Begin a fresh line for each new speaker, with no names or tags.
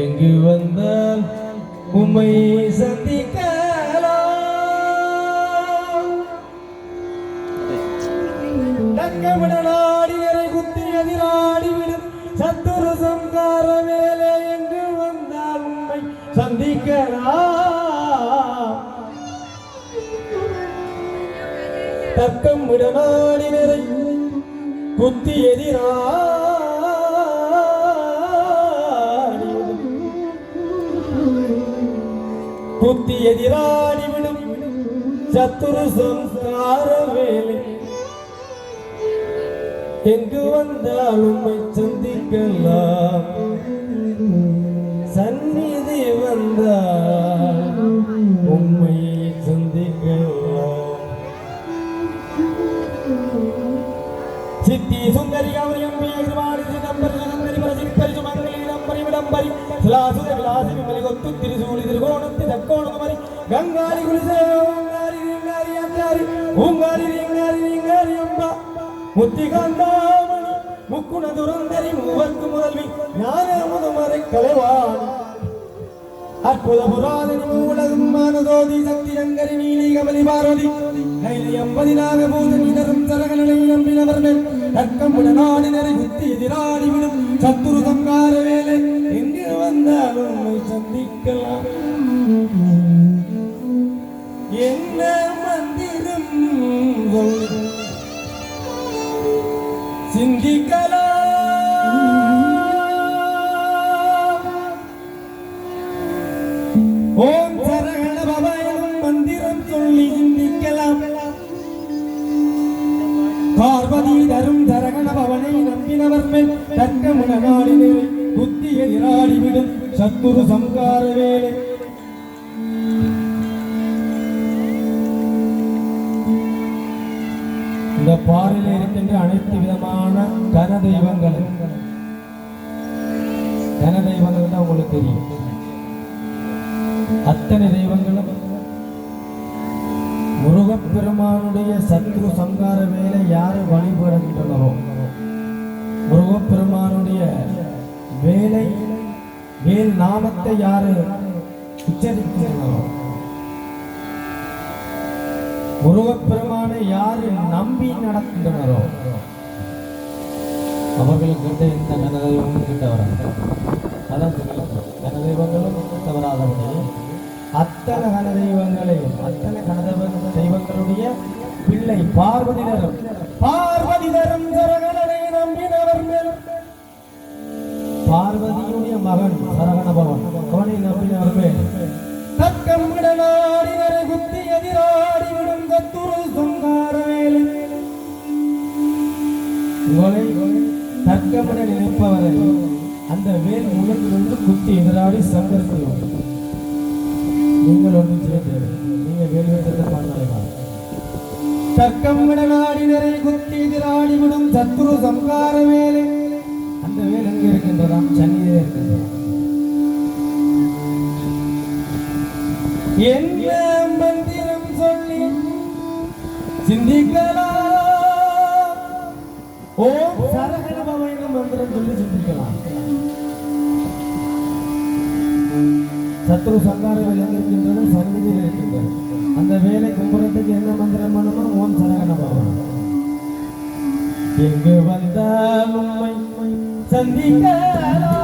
எங்கு வந்தால் உம்மை சந்திக்கலாம். நாடி நிறை குத்தி எதிராடி விடும் சத்துரு சங்கார வேலை எங்கு வந்தால் உம்மை சந்திக்கலா தக்கம் விட நிறை புத்தி எதிரா புத்தி எதிராடி விடும் சத்துரு சம்சார வேலை. எங்கு வந்தால் உம்மை சந்திக்கலாம். சந்நிதி வந்தால் சித்தி சுந்தரி கௌரியம் மேகவாடி சிதம்பரி சுந்தரி பரசிப்பரி சுமங்கலி விளம்பரி விளம்பரி சிலாசுர விலாசி விமலி கொத்து திரிசூலி திருகோணத்தி தக்கோணமரி கங்காரி குலிசே ஓங்காரி ரீங்காரி அங்காரி ஓங்காரி ரீங்காரி ரீங்காரி அம்பா. முத்திகாந்தாமணி முக்குண துரந்தரி மூவர்க்கு முதல்வி ஞான முதமரை கலைவாணி. அற்புத புராதனி மூலதும் மானதோதி சக்தி ரங்கரி நீலி கமலி பார்வதி கைலை அம்பதி நாகபூதனி நரும் நம்பினவர் மேல் தர்க்கம் எதிராடி விடும் சத்துரு சங்கார வேலை எங்கு வந்தாலும் சந்திக்கலாம். என்ன மந்திரம் சிந்திக்கலாம். பார்வதி தரும் தரகண பவனை நம்பினவர் மேல் தர்க்கமுட நாடினே புத்தி எதிராடிவிடும் சத்துரு சம்கார வேலை இந்த பாறையில் இருக்கின்ற அனைத்து விதமான கன தெய்வங்கள் கன தெய்வங்கள் தான் உங்களுக்கு தெரியும். அத்தனை தெய்வங்களும் முருகப்பெருமானுடைய சத்ரு சங்கார வேலை யார் வழிபடுகின்றனரோ முருகப்பெருமானுடைய வேலை வேல் நாமத்தை யாரு உச்சரிக்கின்றனரோ முருகப்பெருமானை யாரு நம்பி நடக்கின்றனரோ? அவர்களுக்கு இந்த கனதெய்வமும் கிட்ட அதான் கனதெய்வங்களும் கிட்ட அத்தனை கனதெய்வங்களையும் அத்தனை கனதெய்வங்கள் பிள்ளை பார்வதி தரும் பார்வதி தரும் சரகணனை நம்பினவர் மேலும் பார்வதியுடைய மகன் சரகண பவன் அவனை நம்பினவர் மேல். தக்கம் நாடினரை குத்தி எதிராடி விடும் கத்துரு சங்கார வேலை. உங்களை தர்க்கமிட நினைப்பவரை அந்த வேல் முகத்திலிருந்து குத்தி எதிராடி சங்கரித்து நீங்கள் ஒன்று செய்ய தர்க்கமிட நாடினரை குத்தி எதிராடி சத்ரு சம்கார வேலை அந்த வேலை எங்க இருக்கின்றதாம்? சன்னியே இருக்கின்றதாம். என்ன மந்திரம் சொல்லி சிந்திக்கலாம். ஓம் சரகண பவன மந்திரம் சொல்லி சிந்திக்கலாம். சத்ரு சங்கார வேலை இருக்கின்றது சன்னிதியில் இருக்கின்றது அந்த வேலை கும்புறத்துக்கு என்ன மந்திரம்? எங்கு வந்தால் உம்மை சந்திக்கலாம்